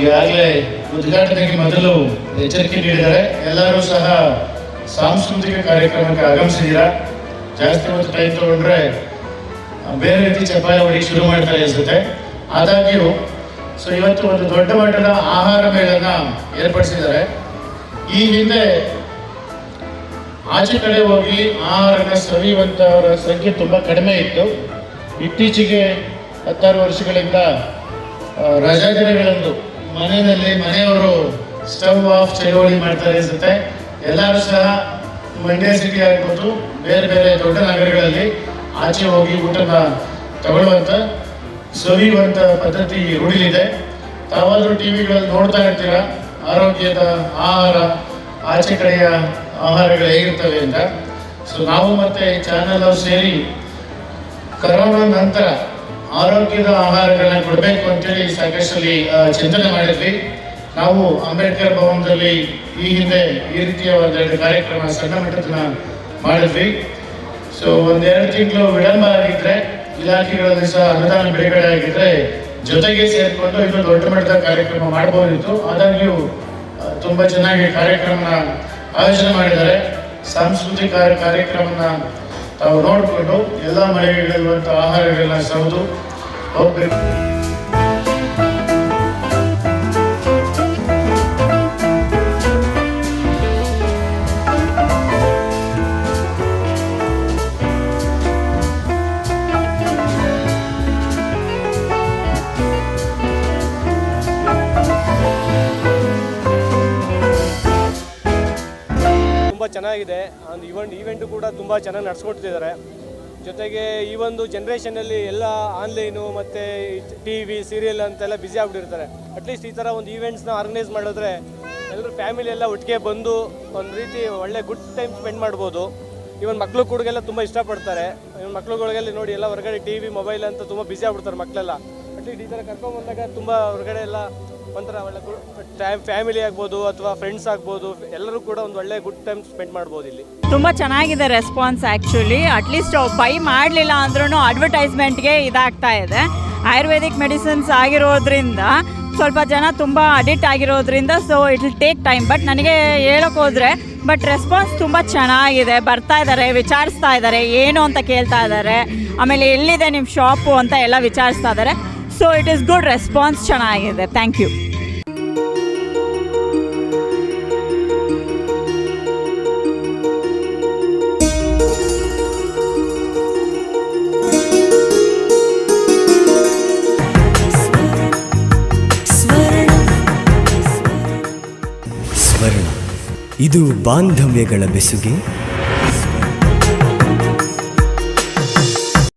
ತಮಗೆ ಆಗಲೇ ಉದ್ಘಾಟನೆಗೆ ಮೊದಲು ಎಚ್ಚರಿಕೆ ನೀಡಿದ್ದಾರೆ ಎಲ್ಲರೂ ಸಹ ಸಾಂಸ್ಕೃತಿಕ ಕಾರ್ಯಕ್ರಮಕ್ಕೆ ಆಗಮಿಸಿದ್ದೀರಾ? ಜಾಸ್ತಿ ಹೊತ್ತು ಟೈಮ್ ತಗೊಂಡ್ರೆ ಬೇರೆ ರೀತಿ ಚಪಾಯಿ ಹೊಡಿ ಶುರು ಮಾಡ್ತಾರೆ ಅನ್ಸುತ್ತೆ. ಆದಾಗ್ಯೂ, ಸೊ ಇವತ್ತು ಒಂದು ದೊಡ್ಡ ಮಟ್ಟದ ಆಹಾರ ಮೇಳನ ಏರ್ಪಡಿಸಿದ್ದಾರೆ. ಈ ಹಿಂದೆ ಆಚೆ ಕಡೆ ಹೋಗಿ ಆಹಾರನ ಸವಿಯುವಂಥವರ ಸಂಖ್ಯೆ ತುಂಬ ಕಡಿಮೆ ಇತ್ತು. ಇತ್ತೀಚೆಗೆ ಹತ್ತಾರು ವರ್ಷಗಳಿಂದ ರಜಾದಿನಗಳಂದು ರಜಾ ದಿನಗಳಂದು ಮನೆಯಲ್ಲಿ ಮನೆಯವರು ಸ್ಟವ್ ಆಫ್ ಚಳುವಳಿ ಮಾಡ್ತಾರೆ ಅನ್ಸುತ್ತೆ. ಎಲ್ಲರೂ ಸಹ ಮಂಡ್ಯ ಸಿಟಿ ಆಗ್ಬೋದು ಬೇರೆ ಬೇರೆ ದೊಡ್ಡ ನಗರಗಳಲ್ಲಿ ಆಚೆ ಹೋಗಿ ಊಟನ ತಗೊಳ್ಳುವಂಥ ಸವಿಯುವಂಥ ಪದ್ಧತಿ ರೂಢಿಲಿದೆ. ತಾವಾದರೂ ಟಿ ವಿಗಳಲ್ಲಿ ನೋಡ್ತಾ ಇರ್ತೀರ? ಆರೋಗ್ಯದ ಆಹಾರ, ಆಚೆ ಕಡೆಯ ಆಹಾರಗಳು ಹೇಗಿರ್ತವೆ ಅಂತ. ಸೊ ನಾವು ಮತ್ತೆ ಚಾನಲ್ ಸೇರಿ, ಕರೋನಾ ನಂತರ ಆರೋಗ್ಯದ ಆಹಾರಗಳನ್ನ ಕೊಡಬೇಕು ಅಂತೇಳಿ ಸಾಕಷ್ಟಲ್ಲಿ ಚಿಂತನೆ ಮಾಡಿದ್ವಿ. ನಾವು ಅಂಬೇಡ್ಕರ್ ಭವನದಲ್ಲಿ ಈ ಹಿಂದೆ ಈ ರೀತಿಯ ಒಂದೆರಡು ಕಾರ್ಯಕ್ರಮ, ಸಣ್ಣ ಮಟ್ಟದನ್ನ ಮಾಡಿದ್ವಿ. ಸೊ ಒಂದೆರಡು ತಿಂಗಳು ವಿಳಂಬ ಆಗಿದ್ರೆ ಇಲಾಖೆಗಳಲ್ಲಿ ಸಹ ಅನುದಾನ ಬಿಡುಗಡೆ ಆಗಿದ್ರೆ ಜೊತೆಗೆ ಸೇರಿಕೊಂಡು ಇದು ದೊಡ್ಡ ಮಟ್ಟದ ಕಾರ್ಯಕ್ರಮ ಮಾಡಬಹುದಿತ್ತು ಆದಾಗ್ಯೂ ತುಂಬಾ ಚೆನ್ನಾಗಿ ಕಾರ್ಯಕ್ರಮನ ಆಯೋಜನೆ ಮಾಡಿದ್ದಾರೆ. ಸಾಂಸ್ಕೃತಿಕ ಕಾರ್ಯಕ್ರಮನ ತಾವು ನೋಡಿಕೊಂಡು ಎಲ್ಲ ಮನೆಗಳಿರುವಂಥ ಆಹಾರಗಳನ್ನ ಸೌದು ಹೋಗ್ಬೇಕು. ಚೆನ್ನಾಗಿದೆ. ಒಂದು ಈವೆಂಟ್ ಈವೆಂಟು ಕೂಡ ತುಂಬ ಚೆನ್ನಾಗಿ ನಡೆಸ್ಕೊಡ್ತಿದ್ದಾರೆ ಜೊತೆಗೆ ಈ ಒಂದು ಜನ್ರೇಷನಲ್ಲಿ ಎಲ್ಲ ಆನ್ಲೈನು ಮತ್ತು ಟಿ ವಿ ಸೀರಿಯಲ್ ಅಂತೆಲ್ಲ ಬ್ಯುಸಿ ಆಗ್ಬಿಟ್ಟಿರ್ತಾರೆ. ಅಟ್ಲೀಸ್ಟ್ ಈ ಥರ ಒಂದು ಈವೆಂಟ್ಸ್ನ ಆರ್ಗನೈಸ್ ಮಾಡಿದ್ರೆ ಎಲ್ಲರೂ ಫ್ಯಾಮಿಲಿ ಎಲ್ಲ ಒಟ್ಟಿಗೆ ಬಂದು ಒಂದು ರೀತಿ ಒಳ್ಳೆ ಗುಡ್ ಟೈಮ್ ಸ್ಪೆಂಡ್ ಮಾಡ್ಬೋದು. ಇವನ್ ಮಕ್ಕಳು ಕೂಡಗೆಲ್ಲ ತುಂಬ ಇಷ್ಟಪಡ್ತಾರೆ. ಇವನ್ ಮಕ್ಳುಗಳಿಗೆಲ್ಲ ನೋಡಿ ಎಲ್ಲ ಹೊರಗಡೆ ಟಿ ವಿ ಮೊಬೈಲ್ ಅಂತ ತುಂಬ ಬ್ಯುಸಿ ಆಗ್ಬಿಡ್ತಾರೆ ಮಕ್ಕಳೆಲ್ಲ ಅಟ್ಲೀಸ್ಟ್ ಈ ಥರ ಕರ್ಕೊಂಬಂದಾಗ ತುಂಬ ಹೊರಗಡೆ ಎಲ್ಲ ಒಂಥರ ಒಳ್ಳೆ ಟೈಮ್ ಫ್ಯಾಮಿಲಿ ಆಗ್ಬೋದು ಅಥವಾ ಫ್ರೆಂಡ್ಸ್ ಆಗ್ಬೋದು, ಎಲ್ಲರೂ ಕೂಡ ಒಂದು ಒಳ್ಳೆ ಗುಡ್ ಟೈಮ್ ಸ್ಪೆಂಡ್ ಮಾಡ್ಬೋದು ಇಲ್ಲಿ. ತುಂಬ ಚೆನ್ನಾಗಿದೆ ರೆಸ್ಪಾನ್ಸ್ ಆ್ಯಕ್ಚುಲಿ ಅಟ್ಲೀಸ್ಟ್ ಬೈ ಮಾಡಲಿಲ್ಲ ಅಂದ್ರೂ ಅಡ್ವರ್ಟೈಸ್ಮೆಂಟ್ಗೆ ಇದಾಗ್ತಾ ಇದೆ. ಆಯುರ್ವೇದಿಕ್ ಮೆಡಿಸಿನ್ಸ್ ಆಗಿರೋದ್ರಿಂದ ಸ್ವಲ್ಪ ಜನ ತುಂಬ ಅಡಿಕ್ಟ್ ಆಗಿರೋದ್ರಿಂದ so it will take time but ನನಗೆ ಹೇಳೋಕೆ ಹೋದರೆ ಬಟ್ ರೆಸ್ಪಾನ್ಸ್ ತುಂಬ ಚೆನ್ನಾಗಿದೆ. ಬರ್ತಾ ಇದ್ದಾರೆ ವಿಚಾರಿಸ್ತಾ ಇದ್ದಾರೆ ಏನು ಅಂತ ಕೇಳ್ತಾ ಇದ್ದಾರೆ ಆಮೇಲೆ ಎಲ್ಲಿದೆ ನಿಮ್ಮ ಶಾಪು ಅಂತ ಎಲ್ಲ ವಿಚಾರಿಸ್ತಾ ಇದ್ದಾರೆ so it is good response ಚೆನ್ನಾಗಿದೆ. ಥ್ಯಾಂಕ್ ಯು ಇದು ಬಾಂಧವ್ಯಗಳ ಬೆಸುಗೆ.